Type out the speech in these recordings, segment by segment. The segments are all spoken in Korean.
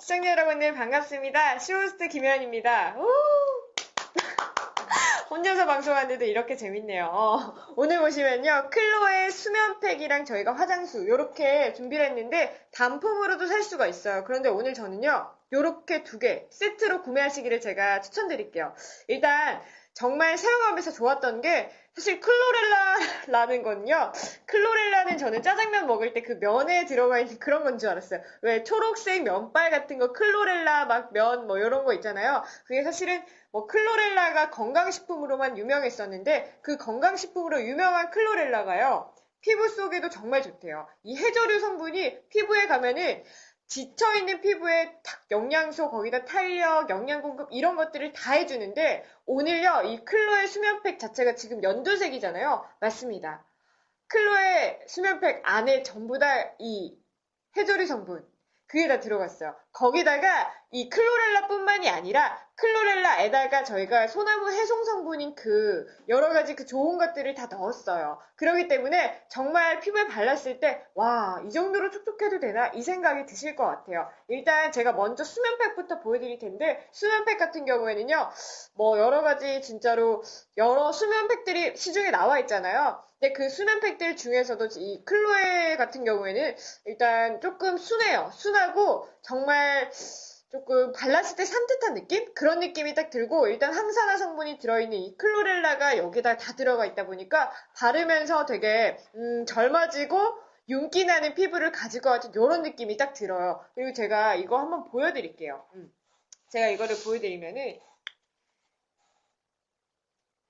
시청자 여러분들 반갑습니다. 쇼호스트 김현입니다. 우! 혼자서 방송하는데도 이렇게 재밌네요. 어, 오늘 보시면요. 클로의 수면팩이랑 저희가 화장수 이렇게 준비를 했는데 단품으로도 살 수가 있어요. 그런데 오늘 저는요. 이렇게 두 개 세트로 구매하시기를 제가 추천드릴게요. 일단 정말 사용하면서 좋았던 게 사실 클로렐라라는 건요. 클로렐라는 저는 짜장면 먹을 때 그 면에 들어가 있는 그런 건 줄 알았어요. 왜 초록색 면발 같은 거 클로렐라 막 면 뭐 이런 거 있잖아요. 그게 사실은 뭐 클로렐라가 건강식품으로만 유명했었는데 그 건강식품으로 유명한 클로렐라가요. 피부 속에도 정말 좋대요. 이 해조류 성분이 피부에 가면은 지쳐있는 피부에 탁 영양소, 거기다 탄력, 영양 공급 이런 것들을 다 해주는데 오늘요 이 클로의 수면팩 자체가 지금 연두색이잖아요. 맞습니다. 클로의 수면팩 안에 전부 다 이 해조류 성분 그게 다 들어갔어요. 거기다가 이 클로렐라뿐만이 아니라 클로렐라에다가 저희가 소나무 해송 성분인 그 여러 가지 그 좋은 것들을 다 넣었어요. 그렇기 때문에 정말 피부에 발랐을 때 와, 이 정도로 촉촉해도 되나? 이 생각이 드실 것 같아요. 일단 제가 먼저 수면팩부터 보여드릴 텐데 수면팩 같은 경우에는요. 뭐 여러 가지 진짜로 여러 수면팩들이 시중에 나와 있잖아요. 근데 그 수면팩들 중에서도 이 클로에 같은 경우에는 일단 조금 순해요. 순하고 정말 조금 발랐을 때 산뜻한 느낌? 그런 느낌이 딱 들고 일단 항산화 성분이 들어있는 이 클로렐라가 여기다 다 들어가 있다 보니까 바르면서 되게 음, 젊어지고 윤기 나는 피부를 가질 것 같은 이런 느낌이 딱 들어요. 그리고 제가 이거 한번 보여드릴게요. 음. 제가 이거를 보여드리면은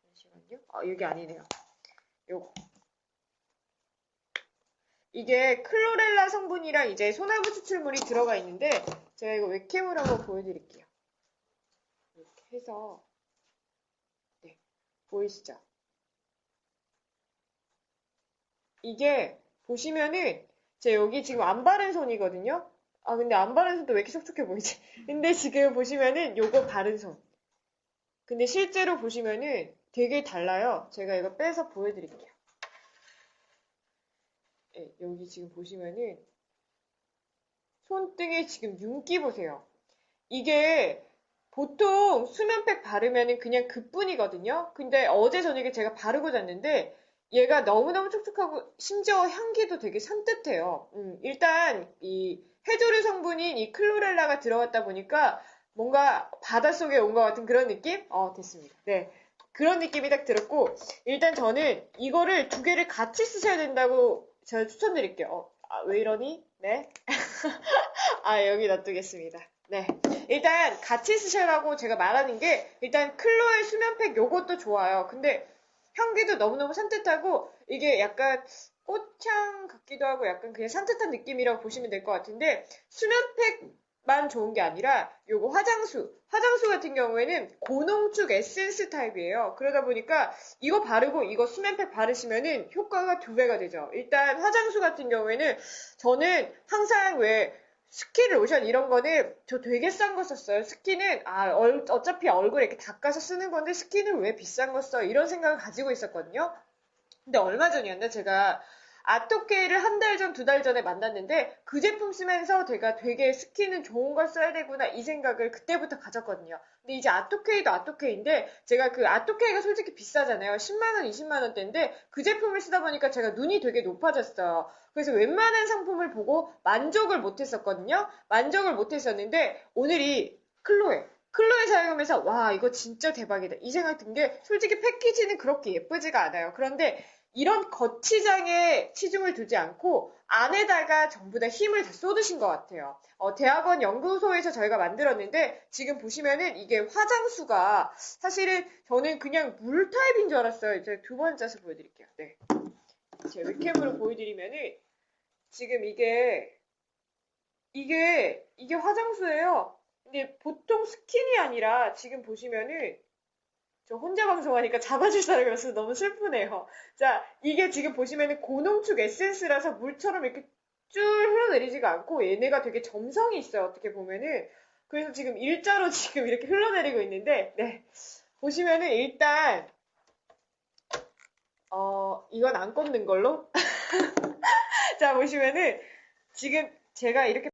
잠시만요. 아, 여기 아니네요. 요거. 이게 클로렐라 성분이랑 이제 소나무 추출물이 들어가 있는데 제가 이거 웹캠으로 한번 보여드릴게요. 이렇게 해서 네 보이시죠? 이게 보시면은 제 여기 지금 안 바른 손이거든요. 아 근데 안 바른 손도 왜 이렇게 촉촉해 보이지? 근데 지금 보시면은 요거 바른 손. 근데 실제로 보시면은 되게 달라요. 제가 이거 빼서 보여드릴게요. 네, 여기 지금 보시면은 손등에 지금 윤기 보세요. 이게 보통 수면팩 바르면은 그냥 그뿐이거든요. 근데 어제 저녁에 제가 바르고 잤는데 얘가 너무너무 촉촉하고 심지어 향기도 되게 산뜻해요. 음, 일단 이 해조류 성분인 이 클로렐라가 들어갔다 보니까 뭔가 바닷속에 온 것 같은 그런 느낌? 어, 됐습니다. 네. 그런 느낌이 딱 들었고, 일단 저는 이거를 두 개를 같이 쓰셔야 된다고 제가 추천드릴게요. 어, 아, 왜 이러니? 네. 아, 여기 놔두겠습니다. 네. 일단 같이 쓰셔라고 제가 말하는 게, 일단 클로의 수면팩 요것도 좋아요. 근데 향기도 너무너무 산뜻하고, 이게 약간 꽃향 같기도 하고 약간 그냥 산뜻한 느낌이라고 보시면 될 것 같은데, 수면팩 만 좋은 게 아니라, 요거 화장수. 화장수 같은 경우에는 고농축 에센스 타입이에요. 그러다 보니까 이거 바르고 이거 수면팩 바르시면은 효과가 두 배가 되죠. 일단 화장수 같은 경우에는 저는 항상 왜 스킨 로션 이런 거는 저 되게 싼 거 썼어요. 스킨은 아 얼- 어차피 얼굴에 이렇게 닦아서 쓰는 건데 스킨을 왜 비싼 거 써? 이런 생각을 가지고 있었거든요. 근데 얼마 전이었나 제가 아토케이를 한 달 전, 두 달 전에 만났는데 그 제품 쓰면서 제가 되게 스킨은 좋은 걸 써야 되구나 이 생각을 그때부터 가졌거든요. 근데 이제 아토케이도 아토케이인데 제가 그 아토케이가 솔직히 비싸잖아요. 10만원, 20만원대인데 그 제품을 쓰다 보니까 제가 눈이 되게 높아졌어요. 그래서 웬만한 상품을 보고 만족을 못 했었거든요. 만족을 못 했었는데 오늘이 클로에 클로에 사용하면서 와 이거 진짜 대박이다 이 생각 든 게 솔직히 패키지는 그렇게 예쁘지가 않아요. 그런데 이런 거치장에 치중을 두지 않고 안에다가 전부 다 힘을 다 쏟으신 것 같아요. 어, 대학원 연구소에서 저희가 만들었는데 지금 보시면은 이게 화장수가 사실은 저는 그냥 물 타입인 줄 알았어요. 이제 두 번째서 보여드릴게요. 네. 제 웹캠으로 보여드리면은 지금 이게 이게 이게 화장수예요. 근데 보통 스킨이 아니라 지금 보시면은 저 혼자 방송하니까 잡아줄 사람이 없어서 너무 슬프네요. 자, 이게 지금 보시면은 고농축 에센스라서 물처럼 이렇게 쭉 흘러내리지가 않고 얘네가 되게 점성이 있어요. 어떻게 보면은. 그래서 지금 일자로 지금 이렇게 흘러내리고 있는데, 네. 보시면은 일단, 어, 이건 안 꽂는 걸로. 자, 보시면은 지금 제가 이렇게